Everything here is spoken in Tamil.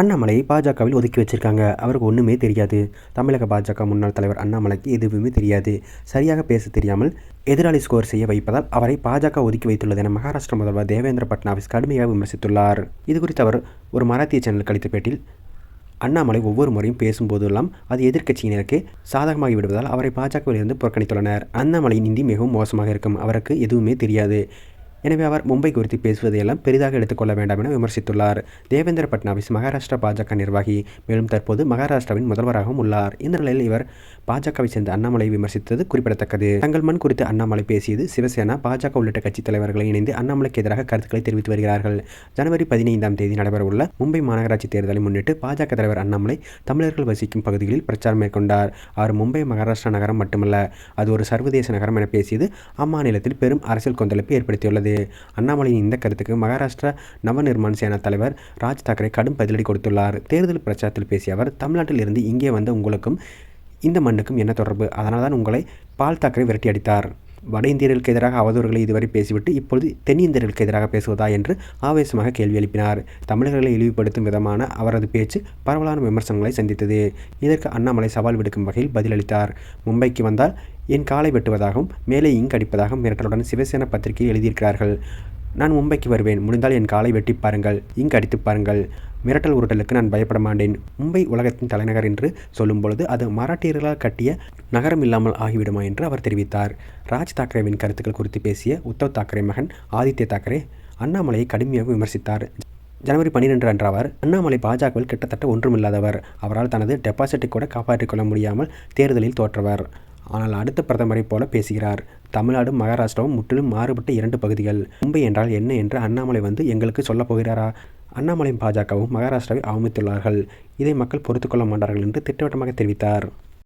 அண்ணாமலையை பாஜகவில் ஒதுக்கி வச்சிருக்காங்க. அவருக்கு ஒன்றுமே தெரியாது. தமிழக பாஜக முன்னாள் தலைவர் அண்ணாமலைக்கு எதுவுமே தெரியாது. சரியாக பேச தெரியாமல் எதிராளி ஸ்கோர் செய்ய வைப்பதால் அவரை பாஜக ஒதுக்கி வைத்துள்ளது என மகாராஷ்டிர முதல்வர் தேவேந்திர பட்னாவிஸ் கடுமையாக விமர்சித்துள்ளார். இது குறித்து அவர் ஒரு மராத்திய சேனலுக்கு அளித்த பேட்டில் அண்ணாமலை ஒவ்வொரு முறையும் பேசும்போதெல்லாம் அது எதிர்க்கட்சியினருக்கு சாதகமாகி விடுவதால் அவரை பாஜகவிலிருந்து புறக்கணித்துள்ளனர். அண்ணாமலையின் இந்தி மிகவும் மோசமாக இருக்கும். அவருக்கு எதுவுமே தெரியாது. எனவே அவர் மும்பை குறித்து பேசுவதையெல்லாம் பெரிதாக எடுத்துக்கொள்ள வேண்டாம் என விமர்சித்துள்ளார். தேவேந்திர பட்னாவிஸ் மகாராஷ்டிரா பாஜக நிர்வாகி. மேலும் தற்போது மகாராஷ்டிராவின் முதல்வராகவும் உள்ளார். இந்த நிலையில் இவர் பாஜகவை சேர்ந்த அண்ணாமலை விமர்சித்தது குறிப்பிடத்தக்கது. தங்கள் மண் குறித்து அண்ணாமலை பேசியது சிவசேனா பாஜக உள்ளிட்ட கட்சித் தலைவர்களை இணைந்து அண்ணாமலைக்கு எதிராக கருத்துக்களை தெரிவித்து வருகிறார்கள். ஜனவரி பதினைந்தாம் தேதி நடைபெறவுள்ள மும்பை மாநகராட்சி தேர்தலை முன்னிட்டு பாஜக தலைவர் அண்ணாமலை தமிழர்கள் வசிக்கும் பகுதிகளில் பிரச்சாரம் மேற்கொண்டார். அவர் மும்பை மகாராஷ்டிரா நகரம் மட்டுமல்ல அது ஒரு சர்வதேச நகரம் என பேசியது அம்மாநிலத்தில் பெரும் அரசியல் கொந்தளிப்பு ஏற்படுத்தியுள்ளது. அண்ணாமலையின் இந்த கருத்துக்கு மகாராஷ்டிரா நவநிர்மாண் சேனா தலைவர் ராஜ் தாக்கரே கடும் பதிலடி கொடுத்துள்ளார். தேர்தல் பிரச்சாரத்தில் பேசிய அவர் தமிழ்நாட்டில் இருந்து இங்கே வந்த உங்களுக்கும் இந்த மண்ணுக்கும் என்ன தொடர்பு? அதனால் தான் உங்களை பால் தாக்கரே விரட்டி அடித்தார். வட இந்தியர்களுக்கு எதிராக அவதூறுகளை இதுவரை பேசிவிட்டு இப்பொழுது தென்னிந்தியர்களுக்கு எதிராக பேசுவதா என்று ஆவேசமாக கேள்வி எழுப்பினார். தமிழர்களை இழிவுபடுத்தும் விதமான அவரது பேச்சு பரவலான விமர்சனங்களை சந்தித்தது. இதற்கு அண்ணாமலை சவால் விடுக்கும் வகையில் பதிலளித்தார். மும்பைக்கு வந்தால் என் காலை வெட்டுவதாகவும் மேலே இங்கு அடிப்பதாகவும் மிரட்டலுடன் சிவசேனா பத்திரிகை எழுதியிருக்கிறார்கள். நான் மும்பைக்கு வருவேன். முடிந்தால் என் காலை வெட்டி பாருங்கள். இங்கு அடித்து பாருங்கள். மிரட்டல் உருட்டலுக்கு நான் பயப்பட மாட்டேன். மும்பை உலகத்தின் தலைநகர் என்று சொல்லும் பொழுது அது மராட்டியர்களால் கட்டிய நகரம் இல்லாமல் ஆகிவிடுமா என்று அவர் தெரிவித்தார். ராஜ் தாக்கரேவின் கருத்துக்கள் குறித்து பேசிய உத்தவ் தாக்கரே மகன் ஆதித்ய தாக்கரே அண்ணாமலையை கடுமையாக விமர்சித்தார். ஜனவரி பன்னிரெண்டு அன்று அவர் அண்ணாமலை பாஜகவில் கிட்டத்தட்ட ஒன்றுமில்லாதவர். அவரால் தனது டெபாசிட்டை கூட காப்பாற்றிக் கொள்ள முடியாமல் தேர்தலில் தோற்றவர். ஆனால் அடுத்த பிரதமரை போல பேசுகிறார். தமிழ்நாடு மகாராஷ்டிராவும் முற்றிலும் மாறுபட்ட இரண்டு பகுதிகள். மும்பை என்றால் என்ன என்று அண்ணாமலை வந்து எங்களுக்கு சொல்லப் போகிறாரா? அண்ணாமலையும் பாஜகவும் மகாராஷ்டிராவை அவமதித்துள்ளார்கள். இதை மக்கள் பொறுத்துக்கொள்ள மாட்டார்கள் என்று திட்டவட்டமாக தெரிவித்தார்.